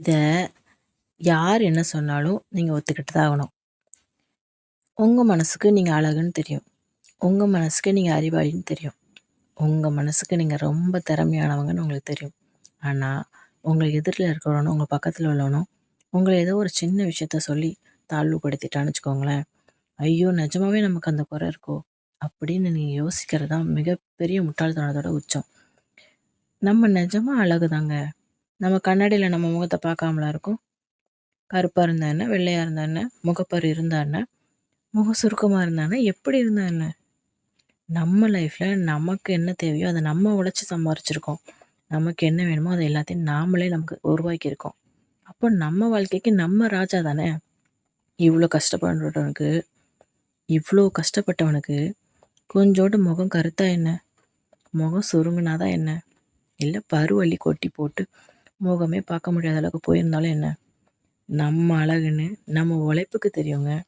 இதை யார் என்ன சொன்னாலும் நீங்கள் ஒத்துக்கிட்டு தான் ஆகணும். உங்கள் மனசுக்கு நீங்கள் அழகுன்னு தெரியும். உங்கள் மனசுக்கு நீங்கள் அறிவாளின்னு தெரியும். உங்கள் மனசுக்கு நீங்கள் ரொம்ப திறமையானவங்கன்னு உங்களுக்கு தெரியும். ஆனால் உங்க எதிரில் இருக்கிறவனும், உங்கள் பக்கத்தில் உள்ளவனும் உங்களை ஏதோ ஒரு சின்ன விஷயத்த சொல்லி தாழ்வுபடுத்திட்டான்னு வச்சுக்கோங்களேன். ஐயோ! நிஜமாவே நமக்கு அந்த குறை இருக்கோ? அப்படின்னு நீங்கள் யோசிக்கிறது தான் மிகப்பெரிய முட்டாள்தனத்தோட உச்சம். நம்ம நிஜமாக அழகு தாங்க நம்ம கண்ணாடியில் நம்ம முகத்தை பார்க்காமலா இருக்கும் கருப்பாக இருந்தா என்ன? வெள்ளையாக இருந்தா என்ன? முகப்பரு இருந்தா என்ன? முகம் சுருக்கமாக இருந்தா என்ன? எப்படி இருந்தா என்ன? நம்ம லைஃப்ல நமக்கு என்ன தேவையோ அதை நம்ம உழைச்சி சம்பாரிச்சிருக்கோம். நமக்கு என்ன வேணுமோ அதை எல்லாத்தையும் நாமளே நமக்கு உருவாக்கியிருக்கோம். அப்போ நம்ம வாழ்க்கைக்கு நம்ம ராஜா தானே! இவ்வளோ கஷ்டப்படுறவனுக்கு இவ்வளோ கஷ்டப்பட்டவனுக்கு கொஞ்சோண்டு முகம் கருத்தா என்ன? முகம் சுருங்கினாதான் என்ன? இல்லை பருவள்ளி கொட்டி போட்டு முகமே பார்க்க முடியாத அளவுக்கு போயிருந்தாலும் என்ன? நம்ம அழகுன்னு நம்ம உழைப்புக்கு தெரியுங்க.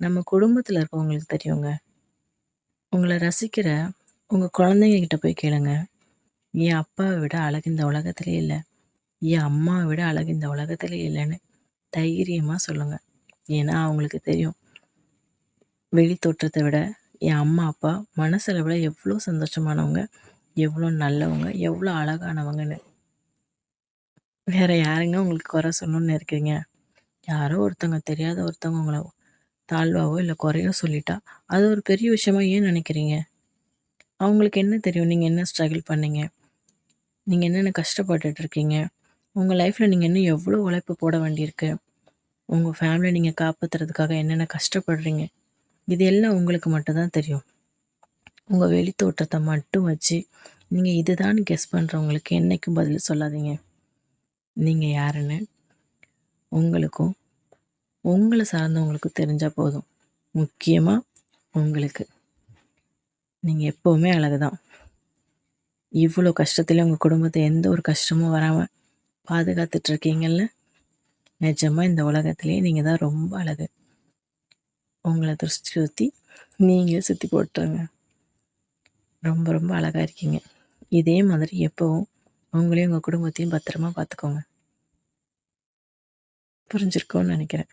நம்ம குடும்பத்தில் இருக்கவங்களுக்கு தெரியுங்க. உங்களை ரசிக்கிற உங்கள் குழந்தைங்க கிட்ட போய் கேளுங்க. என் அப்பாவை விட அழகு இந்த உலகத்திலே இல்லை என் அம்மாவை விட அழகு இந்த உலகத்திலே இல்லைன்னு தைரியமாக சொல்லுங்க. ஏன்னா அவங்களுக்கு தெரியும். வெளி தோற்றத்தை விட என் அம்மா, அப்பா மனசளவில் எவ்வளோ சந்தோஷமானவங்க, எவ்வளோ நல்லவங்க, எவ்வளோ அழகானவங்கன்னு. வேற யாருங்க உங்களுக்கு குறை சொல்லணும்னு இருக்கீங்க? யாரோ ஒருத்தவங்க தெரியாத ஒருத்தவங்க உங்கள தாழ்வாவோ, இல்ல குறையோ சொல்லிட்டா, அது ஒரு பெரிய விஷயமா ஏன் நினைக்கிறீங்க? அவங்களுக்கு என்ன தெரியும்? நீங்க என்ன ஸ்ட்ரகிள் பண்ணீங்க? நீங்க என்னென்ன கஷ்டப்பட்டுட்டு இருக்கீங்க? உங்க லைஃப்ல நீங்க இன்னும் எவ்ளோ உழைப்பு போட வேண்டியிருக்கு? உங்க ஃபேமிலிய நீங்க காப்பாத்துறதுக்காக என்னென்ன கஷ்டப்படுறீங்க? இது எல்லாம் உங்களுக்கு மட்டும் தான் தெரியும். உங்க வெளி மட்டும் வச்சு, நீங்க இதுதான்னு கெஸ் பண்றவங்களுக்கு என்னைக்கும் பதில் சொல்லாதீங்க. நீங்கள் யாருன்னு உங்களுக்கும், உங்களை சார்ந்தவங்களுக்கும் தெரிஞ்சால் போதும். முக்கியமாக உங்களுக்கு. நீங்கள் எப்போவுமே அழகு தான். இவ்வளோ கஷ்டத்துலேயும் உங்கள் குடும்பத்தை எந்த ஒரு கஷ்டமும் வராமல் பாதுகாத்துட்ருக்கீங்கள்ல நிஜமாக இந்த உலகத்துலேயே நீங்கள் தான் ரொம்ப அழகு. உங்களை திருஷ்டி சுற்றி நீங்களே சுற்றி போட்டுருங்க. ரொம்ப ரொம்ப அழகாக இருக்கீங்க. இதே மாதிரி எப்போவும் உங்களையும் உங்கள் குடும்பத்தையும் பத்திரமா பார்த்துக்கோங்க. புரிஞ்சிருக்கும்னு நினைக்கிறேன்.